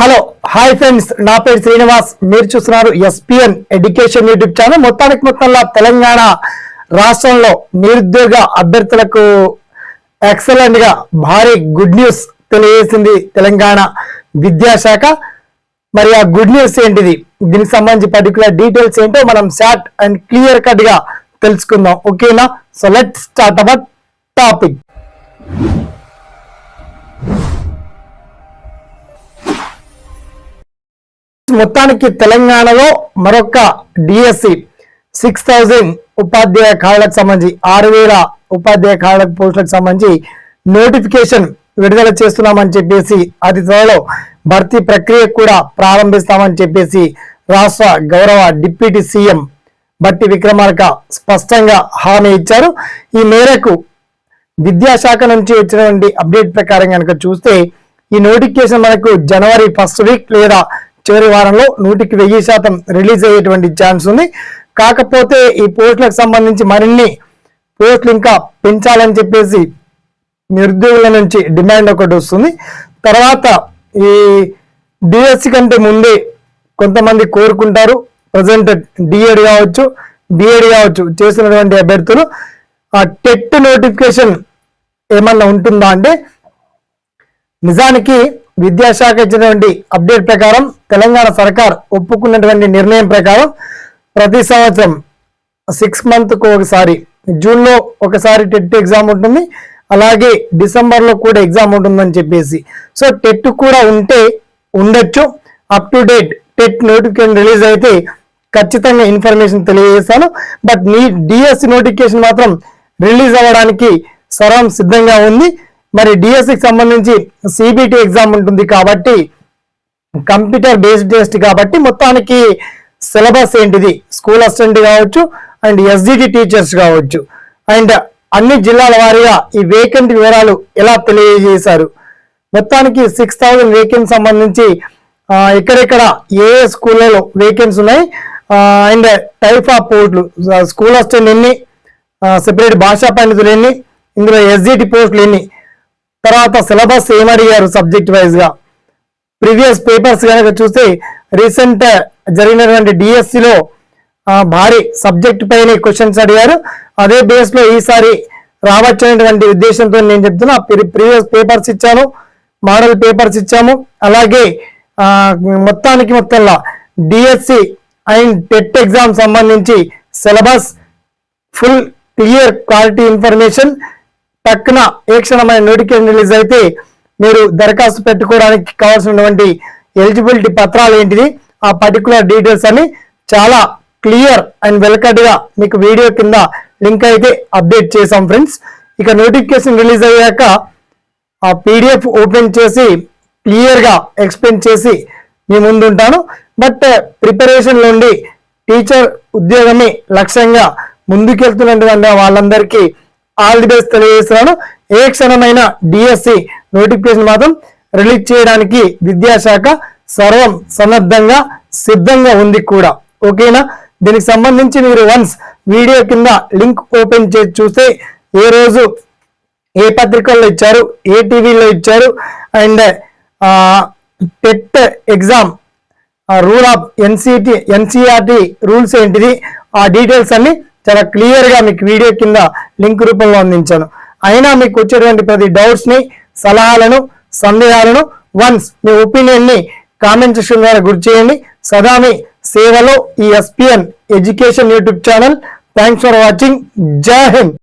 Hello hi friends. నా పేరు శ్రీనివాస్. మీరు చూస్తున్నారు ఎస్పిఎన్ ఎడ్యుకేషన్ యూట్యూబ్ ఛానల్. మొత్తానికి మొత్తంలో తెలంగాణ రాష్ట్రంలో నిరుద్యోగ అభ్యర్థులకు ఎక్సలెంట్గా భారీ గుడ్ న్యూస్ తెలియజేసింది తెలంగాణ విద్యాశాఖ. మరి ఆ గుడ్ న్యూస్ ఏంటిది? దీనికి సంబంధించి పర్టికులర్ డీటెయిల్స్ ఏంటో మనం షార్ట్ అండ్ క్లియర్ కట్గా తెలుసుకుందాం. ఓకేనా so let start our topic మొత్తానికి తెలంగాణలో మరొక డిఎస్సి సిక్స్ థౌజండ్ ఉపాధ్యాయ ఖాళీలకు సంబంధించి ఆరు వేల ఉపాధ్యాయ ఖాళీలకు పోస్టులకు సంబంధించి నోటిఫికేషన్ విడుదల చేస్తున్నామని చెప్పేసి అతి త్వరలో భర్తీ ప్రక్రియ కూడా ప్రారంభిస్తామని చెప్పేసి రాష్ట్ర గౌరవ డిప్యూటీ సీఎం బట్టి విక్రమార్క స్పష్టంగా హామీ ఇచ్చారు. ఈ మేరకు విద్యాశాఖ నుంచి వచ్చినటువంటి అప్డేట్ ప్రకారం కనుక చూస్తే ఈ నోటిఫికేషన్ మనకు జనవరి ఫస్ట్ వీక్ లేదా చివరి వారంలో నూటికి వెయ్యి శాతం రిలీజ్ అయ్యేటువంటి ఛాన్స్ ఉంది. కాకపోతే ఈ పోస్టులకు సంబంధించి మరిన్ని పోస్టులు ఇంకా పెంచాలని చెప్పేసి నిరుద్యోగుల నుంచి డిమాండ్ ఒకటి వస్తుంది. తర్వాత ఈ డిఎస్సి కంటే ముందే కొంతమంది కోరుకుంటారు. ప్రజెంట్ డిఎడ్ కావచ్చు బిఎడ్ కావచ్చు చేసినటువంటి అభ్యర్థులు. ఆ టెట్ నోటిఫికేషన్ ఏమన్నా ఉంటుందా అంటే నిజానికి విద్యాశాఖ ఇచ్చినటువంటి అప్డేట్ ప్రకారం తెలంగాణ సర్కార్ ఒప్పుకున్నటువంటి నిర్ణయం ప్రకారం ప్రతి సంవత్సరం సిక్స్ మంత్కు ఒకసారి జూన్లో ఒకసారి టెట్ ఎగ్జామ్ ఉంటుంది అలాగే డిసెంబర్లో కూడా ఎగ్జామ్ ఉంటుందని చెప్పేసి. సో టెట్ కూడా ఉంటే ఉండొచ్చు. Up to date TET notification release అయితే ఖచ్చితంగా ఇన్ఫర్మేషన్ తెలియజేస్తాను. బట్ మీ డిఎస్సి నోటిఫికేషన్ మాత్రం రిలీజ్ అవ్వడానికి సర్వం సిద్ధంగా ఉంది. మరి డిఎస్సికి సంబంధించి సిబిటి ఎగ్జామ్ ఉంటుంది కాబట్టి కంప్యూటర్ బేస్డ్ టెస్ట్ కాబట్టి మొత్తానికి సిలబస్ ఏంటిది? స్కూల్ అసిస్టెంట్ కావచ్చు అండ్ ఎస్జిటి టీచర్స్ కావచ్చు. అండ్ అన్ని జిల్లాల వారీగా ఈ వేకెంట్ వివరాలు ఎలా తెలియజేశారు? మొత్తానికి సిక్స్ థౌజండ్ వేకెన్సీ సంబంధించి ఎక్కడెక్కడ ఏ ఏ స్కూళ్ళలో వేకెన్సీ ఉన్నాయి? అండ్ టైప్ ఆఫ్ పోస్టులు స్కూల్ అసిస్టెంట్ ఎన్ని? సెపరేట్ భాషా పండితులు ఎన్ని? ఇందులో ఎస్జిటి పోస్టులు ఎన్ని? తర్వాత సిలబస్ ఏమడిగారు సబ్జెక్ట్ వైజ్గా? ప్రీవియస్ పేపర్స్ కనుక చూస్తే రీసెంట్ జరిగినటువంటి డిఎస్సిలో భారీ సబ్జెక్ట్ పైన క్వశ్చన్స్ అడిగారు. అదే బేస్లో ఈసారి రావచ్చనేటువంటి ఉద్దేశంతో నేను చెప్తున్నా ప్రీవియస్ పేపర్స్ ఇచ్చాను మోడల్ పేపర్స్ ఇచ్చాము. అలాగే మొత్తానికి మొత్తంలో డిఎస్సి అండ్ టెట్ ఎగ్జామ్ సంబంధించి syllabus full clear quality information టక్కున ఏ క్షణమైన నోటిఫికేషన్ రిలీజ్ అయితే మీరు దరఖాస్తు పెట్టుకోవడానికి కావాల్సినటువంటి ఎలిజిబిలిటీ పత్రాలు ఏంటిది ఆ పర్టికులర్ డీటెయిల్స్ అని చాలా క్లియర్ అండ్ వెల్కట్గా మీకు వీడియో కింద లింక్ అయితే అప్డేట్ చేసాం ఫ్రెండ్స్. ఇక నోటిఫికేషన్ రిలీజ్ అయ్యాక ఆ పీడిఎఫ్ ఓపెన్ చేసి క్లియర్గా ఎక్స్ప్లెయిన్ చేసి మీ ముందు ఉంటాను బట్ eh, ప్రిపరేషన్ నుండి టీచర్ ఉద్యోగమే లక్ష్యంగా ముందుకెళ్తున్నటువంటి వాళ్ళందరికీ ఆల్ ది బెస్ట్ తెలియజేస్తున్నాను. ఏ క్షణమైన డిఎస్సి నోటిఫికేషన్ మాత్రం రిలీజ్ చేయడానికి విద్యాశాఖ సర్వం సన్నద్ధంగా సిద్ధంగా ఉంది కూడా. ఓకేనా? దీనికి సంబంధించి మీరు వన్స్ వీడియో కింద లింక్ ఓపెన్ చేసి చూస్తే ఏ రోజు ఏ పత్రికల్లో ఇచ్చారు ఏ టీవీలో ఇచ్చారు and TET exam rule of NCT NCERT rules ఏంటిది ఆ డీటెయిల్స్ అన్ని చాలా క్లియర్గా మీకు వీడియో కింద లింక్ రూపంలో అందించాను. అయినా మీకు వచ్చేటువంటి ప్రతి డౌట్స్ని సలహాలను సందేహాలను వన్స్ మీ ఒపీనియన్ని కామెంట్ సెక్షన్ ద్వారా గుర్తు చేయండి. సదా మీ సేవలో ఈ SPN education YouTube channel thanks for watching జై హింద్